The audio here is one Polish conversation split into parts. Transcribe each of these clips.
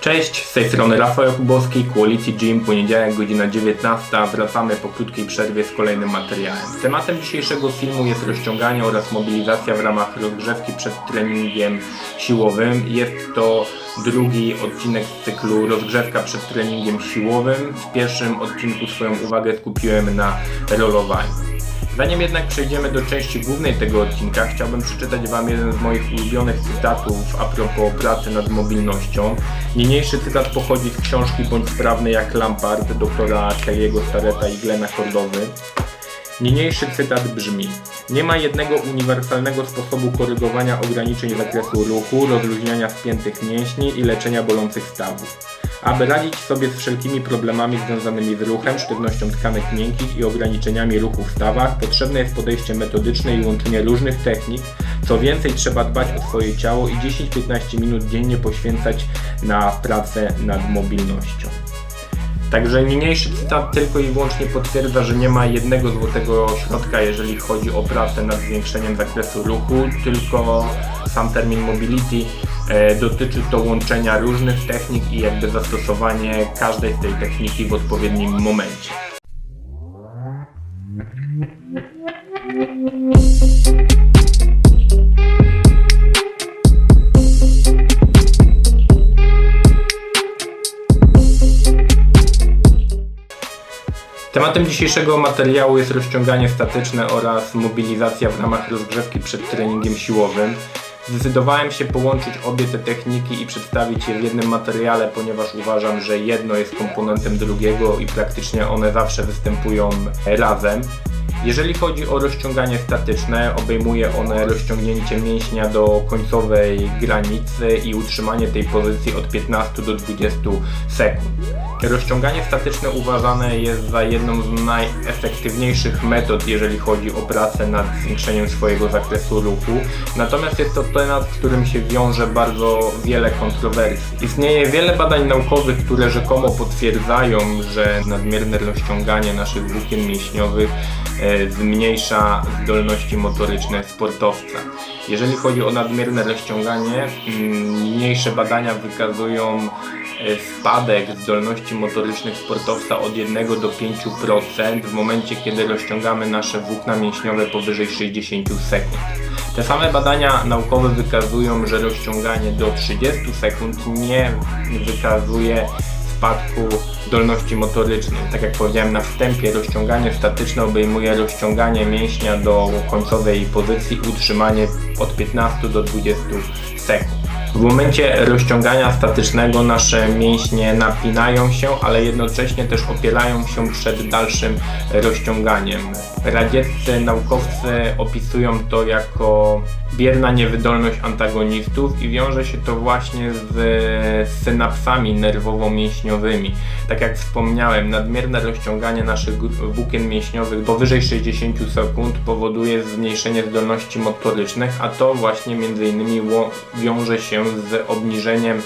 Cześć, z tej strony Rafał Jakubowski, Quality Gym, poniedziałek, godzina 19. Wracamy po krótkiej przerwie z kolejnym materiałem. Tematem dzisiejszego filmu jest rozciąganie oraz mobilizacja w ramach rozgrzewki przed treningiem siłowym. Jest to drugi odcinek z cyklu rozgrzewka przed treningiem siłowym. W pierwszym odcinku swoją uwagę skupiłem na rolowaniu. Zanim jednak przejdziemy do części głównej tego odcinka, chciałbym przeczytać Wam jeden z moich ulubionych cytatów a propos pracy nad mobilnością. Niniejszy cytat pochodzi z książki Bądź sprawny jak Lampard doktora Kelly'ego Stareta i Glena Kordowy. Niniejszy cytat brzmi: Nie ma jednego uniwersalnego sposobu korygowania ograniczeń zakresu ruchu, rozluźniania spiętych mięśni i leczenia bolących stawów. Aby radzić sobie z wszelkimi problemami związanymi z ruchem, sztywnością tkanek miękkich i ograniczeniami ruchu w stawach, potrzebne jest podejście metodyczne i łączenie różnych technik. Co więcej, trzeba dbać o swoje ciało i 10-15 minut dziennie poświęcać na pracę nad mobilnością. Także niniejszy cytat tylko i wyłącznie potwierdza, że nie ma jednego złotego środka, jeżeli chodzi o pracę nad zwiększeniem zakresu ruchu, tylko sam termin mobility dotyczy to łączenia różnych technik i jakby zastosowanie każdej z tej techniki w odpowiednim momencie. Tematem dzisiejszego materiału jest rozciąganie statyczne oraz mobilizacja w ramach rozgrzewki przed treningiem siłowym. Zdecydowałem się połączyć obie te techniki i przedstawić je w jednym materiale, ponieważ uważam, że jedno jest komponentem drugiego i praktycznie one zawsze występują razem. Jeżeli chodzi o rozciąganie statyczne, obejmuje one rozciągnięcie mięśnia do końcowej granicy i utrzymanie tej pozycji od 15 do 20 sekund. Rozciąganie statyczne uważane jest za jedną z najefektywniejszych metod, jeżeli chodzi o pracę nad zwiększeniem swojego zakresu ruchu. Natomiast jest to temat, z którym się wiąże bardzo wiele kontrowersji. Istnieje wiele badań naukowych, które rzekomo potwierdzają, że nadmierne rozciąganie naszych włókien mięśniowych zmniejsza zdolności motoryczne sportowca. Jeżeli chodzi o nadmierne rozciąganie, mm, niniejsze badania wykazują E, spadek zdolności motorycznych sportowca od 1 do 5% w momencie, kiedy rozciągamy nasze włókna mięśniowe powyżej 60 sekund. Te same badania naukowe wykazują, że rozciąganie do 30 sekund nie wykazuje spadku zdolności motorycznej. Tak jak powiedziałem na wstępie, rozciąganie statyczne obejmuje rozciąganie mięśnia do końcowej pozycji, utrzymanie od 15 do 20 sekund. W momencie rozciągania statycznego nasze mięśnie napinają się, ale jednocześnie też opierają się przed dalszym rozciąganiem. Radzieccy naukowcy opisują to jako bierna niewydolność antagonistów i wiąże się to właśnie z synapsami nerwowo-mięśniowymi. Tak jak wspomniałem, nadmierne rozciąganie naszych włókien mięśniowych powyżej 60 sekund powoduje zmniejszenie zdolności motorycznych, a to właśnie między innymi wiąże się z obniżeniem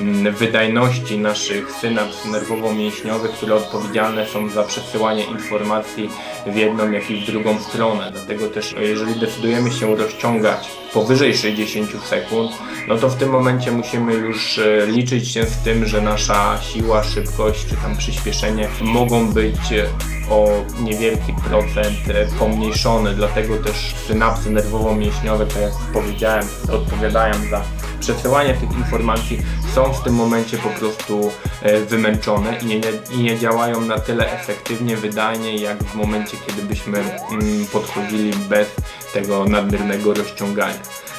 mm, wydajności naszych synaps nerwowo-mięśniowych, które odpowiedzialne są za przesyłanie informacji w jedną jak i w drugą stronę. Dlatego też jeżeli decydujemy się rozciągać powyżej 60 sekund, no to w tym momencie musimy już e, liczyć się z tym, że nasza siła, szybkość czy tam przyspieszenie mogą być e, o niewielki procent e, pomniejszone, dlatego też synapsy nerwowo-mięśniowe, tak jak powiedziałem, odpowiadają za przesyłanie tych informacji są w tym momencie po prostu wymęczone i nie, i nie działają na tyle efektywnie, wydajnie jak w momencie, kiedy byśmy mm, podchodzili bez tego nadmiernego rozciągania.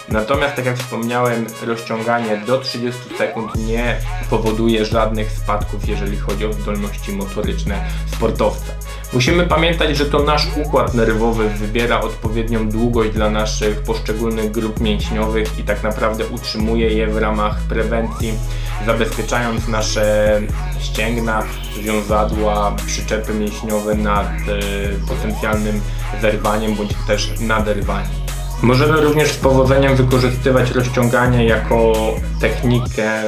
Natomiast, tak jak wspomniałem, rozciąganie do 30 sekund nie powoduje żadnych spadków, jeżeli chodzi o zdolności motoryczne sportowca. Musimy pamiętać, że to nasz układ nerwowy wybiera odpowiednią długość dla naszych poszczególnych grup mięśniowych i tak naprawdę utrzymuje je w ramach prewencji, zabezpieczając nasze ścięgna, wiązadła, przyczepy mięśniowe nad y, potencjalnym zerwaniem bądź też naderwaniem. Możemy również z powodzeniem wykorzystywać rozciąganie jako technikę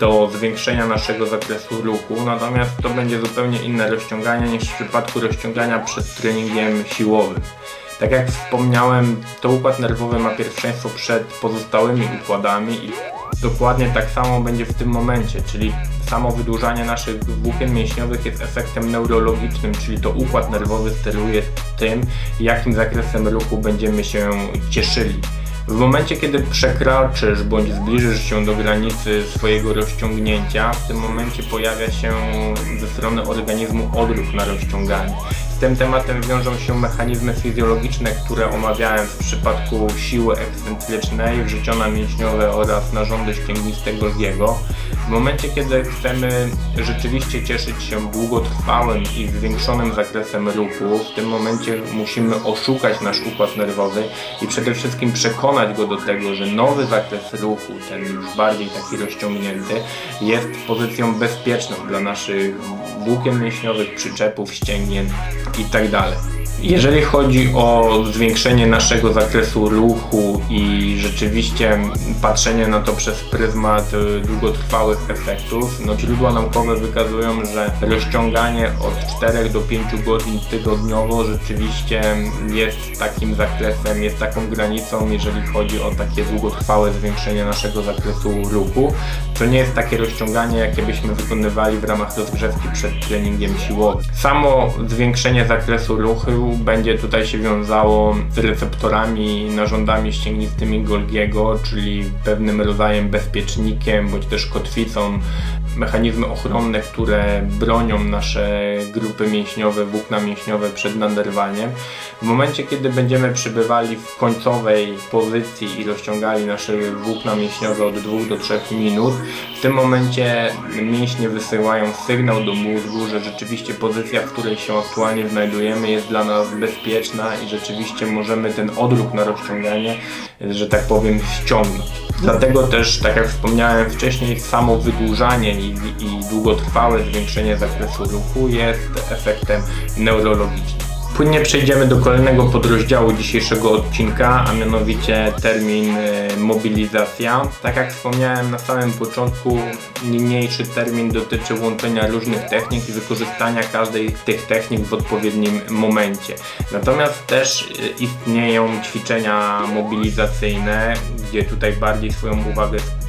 do zwiększenia naszego zakresu ruchu, natomiast to będzie zupełnie inne rozciąganie niż w przypadku rozciągania przed treningiem siłowym. Tak jak wspomniałem, to układ nerwowy ma pierwszeństwo przed pozostałymi układami i Dokładnie tak samo będzie w tym momencie, czyli samo wydłużanie naszych włókien mięśniowych jest efektem neurologicznym, czyli to układ nerwowy steruje tym, jakim zakresem ruchu będziemy się cieszyli. W momencie, kiedy przekroczysz bądź zbliżysz się do granicy swojego rozciągnięcia, w tym momencie pojawia się ze strony organizmu odruch na rozciąganie. Z tym tematem wiążą się mechanizmy fizjologiczne, które omawiałem w przypadku siły ekscentrycznej, wrzuciona mięśniowe oraz narządy ścięgniste Golgiego. W momencie, kiedy chcemy rzeczywiście cieszyć się długotrwałym i zwiększonym zakresem ruchu, w tym momencie musimy oszukać nasz układ nerwowy i przede wszystkim przekonać go do tego, że nowy zakres ruchu, ten już bardziej taki rozciągnięty, jest pozycją bezpieczną dla naszych włókien mięśniowych, przyczepów, ścięgien itd. Jeżeli chodzi o zwiększenie naszego zakresu ruchu i rzeczywiście patrzenie na to przez pryzmat y, długotrwałych efektów, no źródła naukowe wykazują, że rozciąganie od 4 do 5 godzin tygodniowo rzeczywiście jest takim zakresem, jest taką granicą, jeżeli chodzi o takie długotrwałe zwiększenie naszego zakresu ruchu. To nie jest takie rozciąganie, jakie byśmy wykonywali w ramach rozgrzewki przed treningiem siłowym. Samo zwiększenie zakresu ruchu będzie tutaj się wiązało z receptorami, narządami ścięgnistymi Golgiego, czyli pewnym rodzajem bezpiecznikiem bądź też kotwicą mechanizmy ochronne, które bronią nasze grupy mięśniowe, włókna mięśniowe przed naderwaniem. W momencie, kiedy będziemy przybywali w końcowej pozycji i rozciągali nasze włókna mięśniowe od 2 do 3 minut, w tym momencie mięśnie wysyłają sygnał do mózgu, że rzeczywiście pozycja, w której się aktualnie znajdujemy jest dla nas bezpieczna i rzeczywiście możemy ten odruch na rozciąganie, że tak powiem, ściągnąć. Dlatego też, tak jak wspomniałem wcześniej, samo wydłużanie i, i długotrwałe zwiększenie zakresu ruchu jest efektem neurologicznym. Płynnie przejdziemy do kolejnego podrozdziału dzisiejszego odcinka, a mianowicie termin e, mobilizacja. Tak jak wspomniałem na samym początku, niniejszy termin dotyczy łączenia różnych technik i wykorzystania każdej z tych technik w odpowiednim momencie. Natomiast też e, istnieją ćwiczenia mobilizacyjne, gdzie tutaj bardziej swoją uwagę skupiamy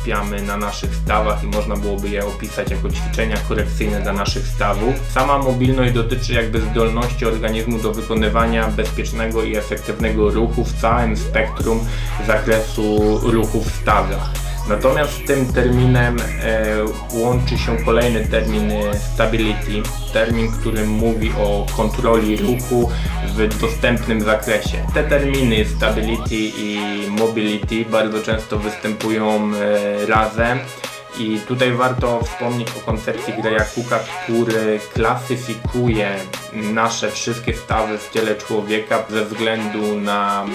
na naszych stawach i można byłoby je opisać jako ćwiczenia korekcyjne dla naszych stawów. Sama mobilność dotyczy jakby zdolności organizmu do wykonywania bezpiecznego i efektywnego ruchu w całym spektrum zakresu ruchu w stawach. Natomiast z tym terminem e, łączy się kolejny termin e, stability, termin, który mówi o kontroli ruchu w dostępnym zakresie. Te terminy stability i mobility bardzo często występują e, razem. I tutaj warto wspomnieć o koncepcji Greya Cooka, który klasyfikuje nasze wszystkie stawy w ciele człowieka ze względu na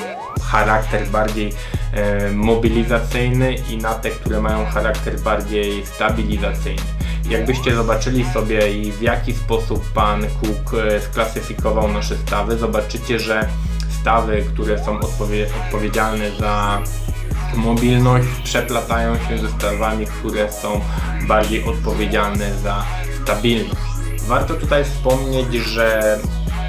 charakter bardziej e, mobilizacyjny i na te, które mają charakter bardziej stabilizacyjny. Jakbyście zobaczyli sobie i w jaki sposób pan Cook e, sklasyfikował nasze stawy, zobaczycie, że stawy, które są odpowie odpowiedzialne za mobilność przeplatają się ze stawami, które są bardziej odpowiedzialne za stabilność. Warto tutaj wspomnieć, że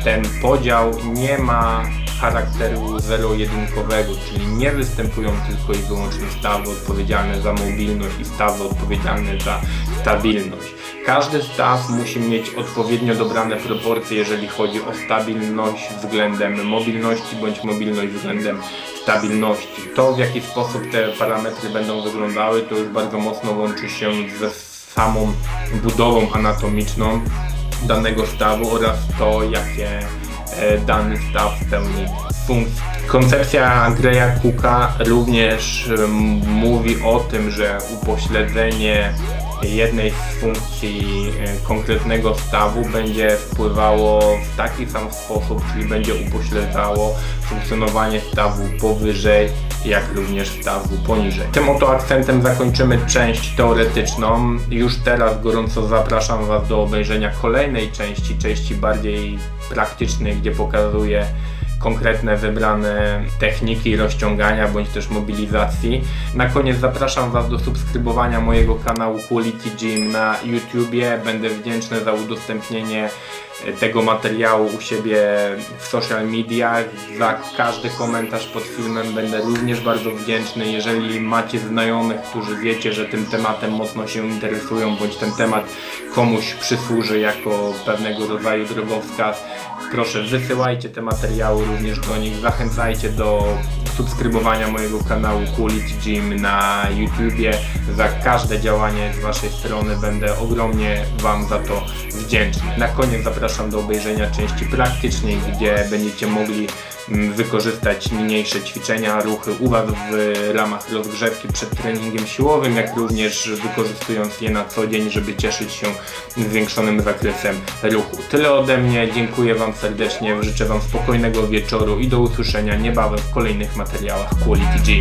ten podział nie ma charakteru zero-jedynkowego, czyli nie występują tylko i wyłącznie stawy odpowiedzialne za mobilność i stawy odpowiedzialne za stabilność. Każdy staw musi mieć odpowiednio dobrane proporcje, jeżeli chodzi o stabilność względem mobilności bądź mobilność względem stabilności. To w jaki sposób te parametry będą wyglądały to już bardzo mocno łączy się ze samą budową anatomiczną danego stawu oraz to jakie e, dany staw pełni funkcję. Koncepcja Greya Cooka również mówi o tym, że upośledzenie jednej z funkcji e, konkretnego stawu będzie wpływało w taki sam sposób, czyli będzie upośledzało funkcjonowanie stawu powyżej, jak również stawu poniżej. Tym oto akcentem zakończymy część teoretyczną. Już teraz gorąco zapraszam Was do obejrzenia kolejnej części, części bardziej praktycznej, gdzie pokazuję konkretne wybrane techniki rozciągania bądź też mobilizacji. Na koniec zapraszam Was do subskrybowania mojego kanału Quality Gym na YouTubie. Będę wdzięczny za udostępnienie tego materiału u siebie w social mediach. Za każdy komentarz pod filmem będę również bardzo wdzięczny. Jeżeli macie znajomych, którzy wiecie, że tym tematem mocno się interesują, bądź ten temat komuś przysłuży jako pewnego rodzaju drogowskaz, proszę wysyłajcie te materiały również do nich. Zachęcajcie do subskrybowania mojego kanału Quality Gym na YouTubie. Za każde działanie z Waszej strony będę ogromnie Wam za to wdzięczny. Na koniec zapraszam do obejrzenia części praktycznej, gdzie będziecie mogli wykorzystać niniejsze ćwiczenia, ruchy u Was w ramach rozgrzewki przed treningiem siłowym, jak również wykorzystując je na co dzień, żeby cieszyć się zwiększonym zakresem ruchu. Tyle ode mnie, dziękuję Wam serdecznie, życzę Wam spokojnego wieczoru i do usłyszenia niebawem w kolejnych materiałach Quality Gym.